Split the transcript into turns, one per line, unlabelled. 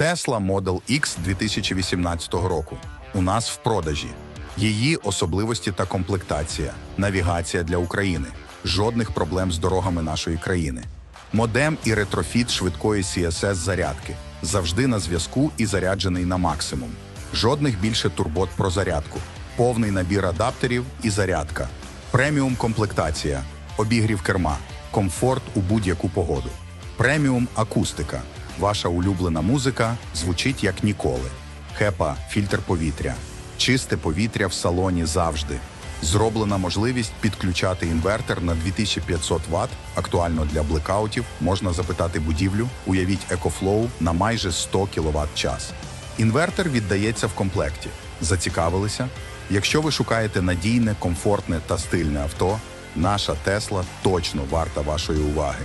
Tesla Model X 2018 року. У нас в продажі. Її особливості та комплектація, навігація для України, жодних проблем з дорогами нашої країни. Модем і ретрофіт швидкої CSS зарядки завжди на зв'язку і заряджений на максимум. Жодних більше турбот про зарядку, повний набір адаптерів і зарядка, преміум комплектація, обігрів керма, комфорт у будь-яку погоду. Преміум акустика. Ваша улюблена музика звучить як ніколи. Хепа фільтр повітря. Чисте повітря в салоні завжди. Зроблена можливість підключати інвертор на 2500 Вт, актуально для блекаутів. Можна запитати будівлю. Уявіть EcoFlow на майже 100 кВт час. Інвертор віддається в комплекті. Зацікавилися? Якщо ви шукаєте надійне, комфортне та стильне авто, наша Тесла точно варта вашої уваги.